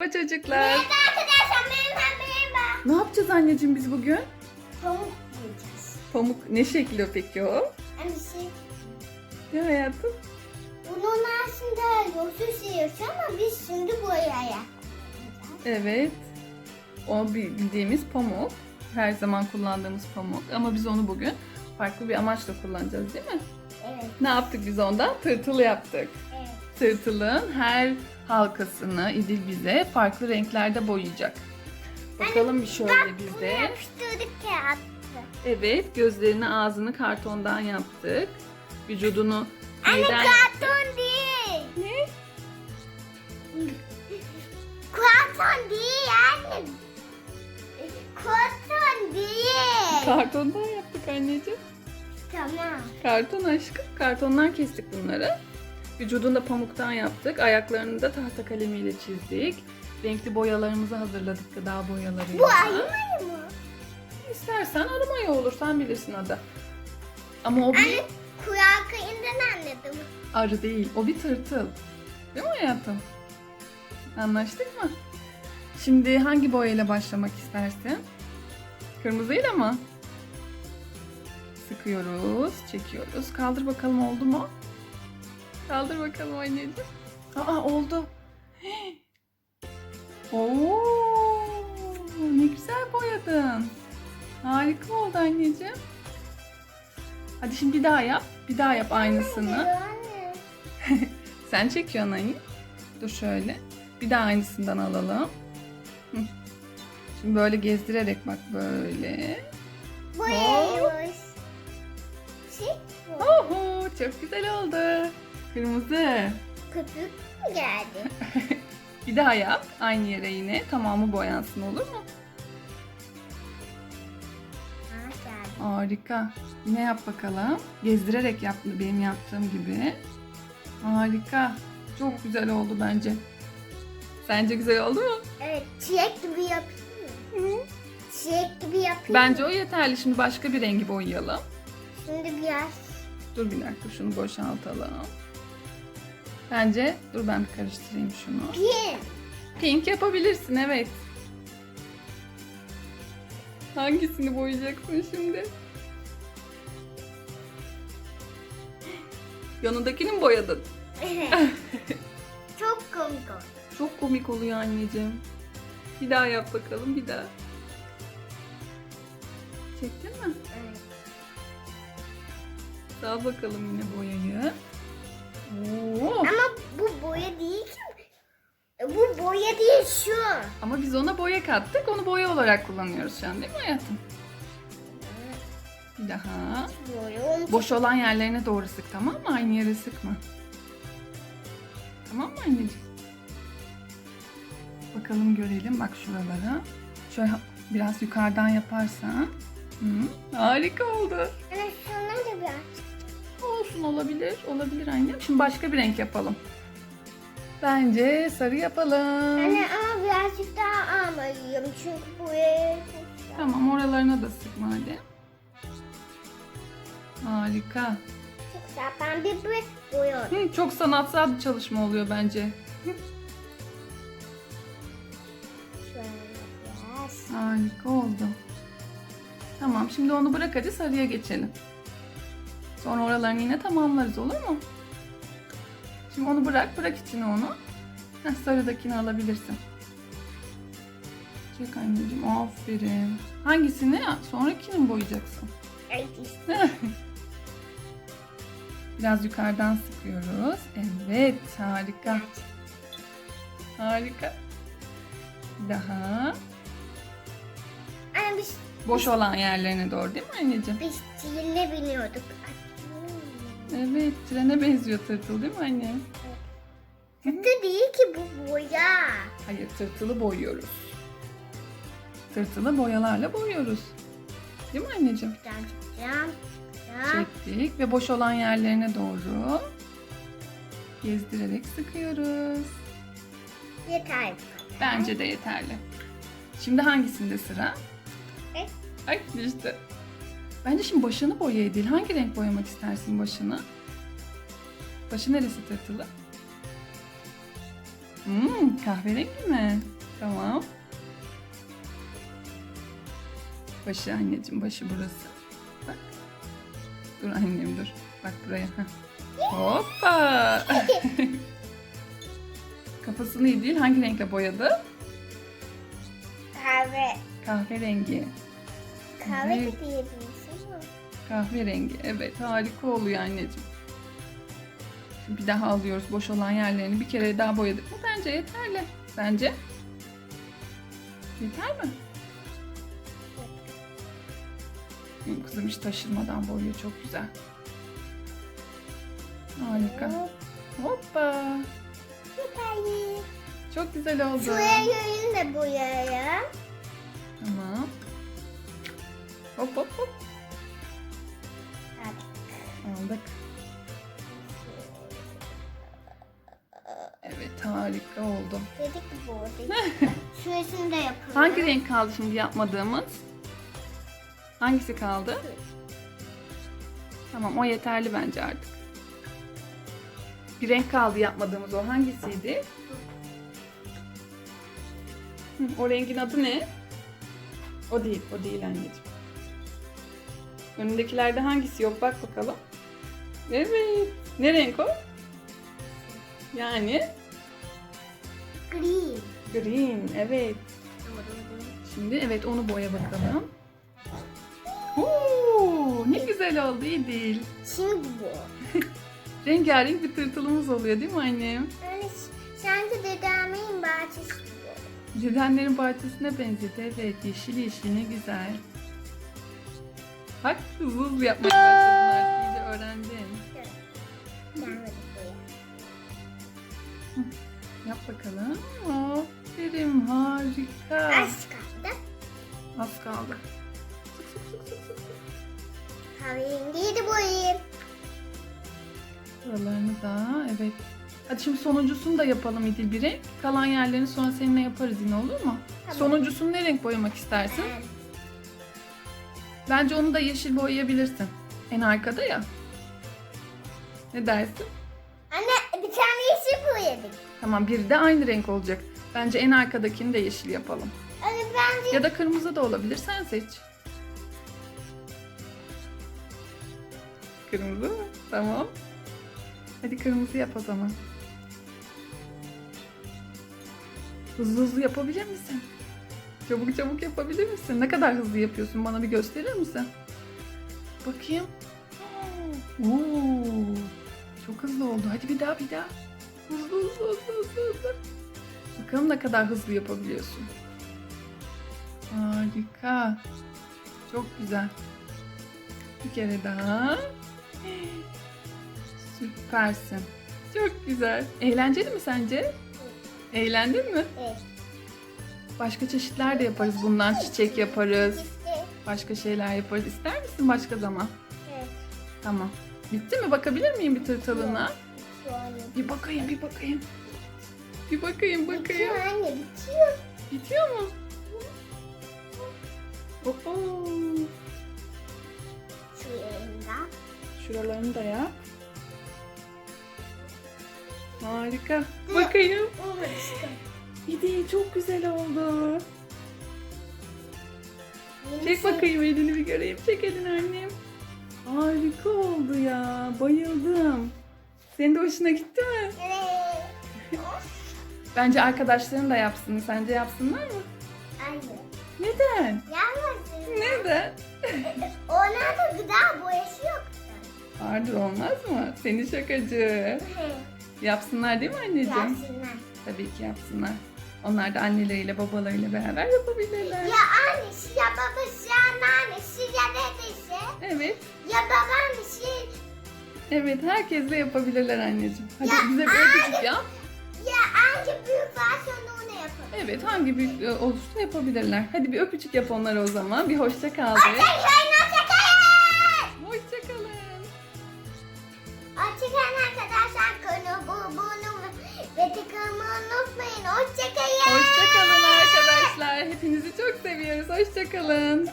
Merhaba çocuklar. Arkadaşlar merhaba merhaba. Ne yapacağız anneciğim biz bugün? Pamuk yiyeceğiz. Pamuk ne şekli peki o? Hani şey, Ne hayatım? bunun aslında yosu sıyırsa ama biz şimdi boyaya. Evet. O bi- bildiğimiz pamuk. Her zaman kullandığımız pamuk. Ama biz onu bugün farklı bir amaçla kullanacağız değil mi? Evet. Ne yaptık biz ondan? Tırtıl yaptık. Evet. Tırtılın her halkasını İdil bize farklı renklerde boyayacak. Bakalım bir şöyle biz de. yapıştırdık kağıtta. Evet, gözlerini ağzını kartondan yaptık. Vücudunu neyden Karton değil. Ne? Karton değil anne. Karton değil. Kartondan yaptık anneciğim. tamam. Karton aşkım. Kartondan kestik bunları. Vücudunu da pamuktan yaptık. Ayaklarını da tahta kalemiyle çizdik. Renkli boyalarımızı hazırladık gıda boyalarıyla. Bu ayı mı? İstersen arı maya olur. Sen bilirsin adı. Ama o bir Anne anladım. arı değil. O bir tırtıl. Değil mi hayatım? Anlaştık mı? Şimdi hangi boyayla başlamak istersin? Kırmızıyla mı? Sıkıyoruz, çekiyoruz. Kaldır bakalım oldu mu? Kaldır bakalım anneciğim. Aa oldu. Oo, ne güzel boyadın. Harika oldu anneciğim. Hadi şimdi bir daha yap. Bir daha yap aynısını. Anne. Sen çekiyorsun Ani. Dur şöyle. Bir daha aynısından alalım. Şimdi böyle gezdirerek bak böyle. Bu. Oho çok güzel oldu. Kırmızı. Köpük mü geldi? Bir daha yap. Aynı yere yine. Tamamı boyansın olur mu? Ha geldi. Harika. Yine yap bakalım. Gezdirerek yap benim yaptığım gibi. Harika. Çok güzel oldu bence. Sence güzel oldu mu? Evet çiçek gibi yapayım mı? Çiçek gibi yapayım Bence o yeterli. Şimdi başka bir rengi boyayalım. Şimdi biraz Dur bir dakika şunu boşaltalım. Bence dur ben bir karıştırayım şunu. pin. Pink yapabilirsin evet. Hangisini boyayacaksın şimdi? Yanındakini mi boyadın? Çok komik oldu. Çok komik oluyor anneciğim. Bir daha yap bakalım bir daha. Çektin mi? Evet. Daha bakalım yine boyayı. Oo. Ama bu boya değil ki. Bu boya değil şu. Ama biz ona boya kattık. Onu boya olarak kullanıyoruz şu an değil mi hayatım? Bir daha. Boya. Boş olan yerlerine doğru sık tamam mı? Aynı yere sıkma. Tamam mı anneciğim? Bakalım görelim bak şuralara. Şöyle biraz yukarıdan yaparsan. Hı, harika oldu. Anne şunları da biraz. Olsun olabilir. Olabilir annem. Şimdi başka bir renk yapalım. Bence sarı yapalım. Anne ama birazcık daha almalıyım çünkü boya çok Tamam oralarına da sıkma hadi. Harika. Çok güzel. Ben bir boya. Hı, çok sanatsal bir çalışma oluyor bence. Harika oldu. Tamam şimdi onu bırak hadi sarıya geçelim. Sonra oralarını yine tamamlarız olur mu? Şimdi onu bırak, bırak içine onu. Heh, sarıdakini alabilirsin. Çek anneciğim, aferin. Hangisini? Sonrakini mi boyayacaksın? Biraz yukarıdan sıkıyoruz. Evet, harika. Harika. Daha. Boş olan yerlerine doğru değil mi anneciğim? biz trene biniyorduk. Evet, trene benziyor tırtıl değil mi anne? Kötü değil ki bu boya. Hayır, tırtılı boyuyoruz. Tırtılı boyalarla boyuyoruz. Değil mi anneciğim? Cam. Cam. Çektik ve boş olan yerlerine doğru gezdirerek sıkıyoruz. Yeter bu kadar. Bence de yeterli. Şimdi hangisinde sıra? Ay düştü. Bence şimdi başını boya Edil. Hangi renk boyamak istersin başını? Başı neresi tırtılı? Hmm, kahverengi mi? Tamam. Başı anneciğim, başı burası. Bak. Dur annem dur. Bak buraya. Hoppa. Kafasını iyi değil. Hangi renkle boyadı? Kahve. Kahverengi. Kahve Evet. de diyebilirsin ama. Kahverengi. Evet harika oluyor anneciğim. Şimdi bir daha alıyoruz boş olan yerlerini. Bir kere daha boyadık mı? Bence yeterli. Bence. Yeter mi? Kızım hiç taşırmadan boyuyor. Çok güzel. Harika. Hop, Hoppa. Süper. Çok güzel oldu. Şuraya yönünü de boyayalım. Tamam. Hop hop hop. Oldu. Dedik ki boyadık. Şurasını da yapalım. Hangi renk kaldı şimdi yapmadığımız? Hangisi kaldı? Tamam o yeterli bence artık. Bir renk kaldı yapmadığımız o hangisiydi? Hı, o rengin adı ne? O değil, o değil anneciğim. Önündekilerde hangisi yok bak bakalım. Evet. Ne renk o? Yani Green. green, evet. Şimdi evet onu boya bakalım. Oo, ne güzel oldu iyi değil. Şimdi bu. Rengarenk bir tırtılımız oluyor değil mi annem? Öyle sanki dedemin bahçesi gibi. Dedenlerin bahçesine benzedi. Evet yeşil yeşil ne güzel. Bak hızlı hızlı yapmaya başladın artık iyice öğrendin. Gelmedi buraya. Yap bakalım. Aferin harika. Az kaldı. Az kaldı. Kahverengiyi de boyayayım. Buralarını da evet. Hadi şimdi sonuncusunu da yapalım İdil bir renk. Kalan yerlerini sonra seninle yaparız yine olur mu? Tamam. Sonuncusunu ne renk boyamak istersin? Ee, Bence onu da yeşil boyayabilirsin. En arkada ya. Ne dersin? Anne bir tane yeşil boyadık. Tamam biri de aynı renk olacak. Bence en arkadakini de yeşil yapalım. Anne bence Ya da kırmızı da olabilir sen seç. Kırmızı mı? Tamam. Hadi kırmızı yap o zaman. Hızlı hızlı yapabilir misin? Çabuk çabuk yapabilir misin? Ne kadar hızlı yapıyorsun? Bana bir gösterir misin? Bakayım. Oo, çok hızlı oldu. Hadi bir daha bir daha. Hızlı hızlı hızlı hızlı hızlı. Bakalım ne kadar hızlı yapabiliyorsun. Harika. Çok güzel. Bir kere daha. Süpersin. Çok güzel. Eğlenceli mi sence? Eğlendin mi? Evet. Başka çeşitler de yaparız bundan. Çiçek yaparız. Başka şeyler yaparız. İster misin başka zaman? evet. Tamam. Bitti mi? Bakabilir miyim bir tırtılına? Şu an Bir bakayım, bir bakayım. Bir bakayım, bakayım. bitiyor anne bitiyor. Bitiyor mu? Oho. Şu yerinden. Şuralarını da yap. Harika. Bakayım. İdi çok güzel oldu. Çek bakayım elini bir göreyim. Çek elini annem. Harika oldu ya. Bayıldım. Senin de hoşuna gitti mi? Evet. Bence arkadaşların da yapsın. Sence yapsınlar mı? Anne. Neden? Yalnız Neden? onlarda gıda boyası yok. Vardır olmaz mı? Seni şakacı. Yapsınlar değil mi anneciğim? Yapsınlar. Tabii ki yapsınlar. Onlar da anneleriyle babalarıyla beraber yapabilirler. Ya annesi ya babası ya annesi ya dedesi Evet. ya babaannesi Evet herkesle yapabilirler anneciğim. Hadi Ya, bize bir öpücük yap. ya hangi büyük varsa onu yapalım. Evet hangi büyük e, olursa yapabilirler. Hadi bir öpücük yap onlara o zaman. Bir hoşça kal de. Hoşçakalın hoşçakalın. Hoşça kalın. Hoşçakalın arkadaşlar. Bunu ve tıklamayı unutmayın. Hoşçakalın. Hoşça kalın arkadaşlar. Hepinizi çok seviyoruz. Hoşça kalın.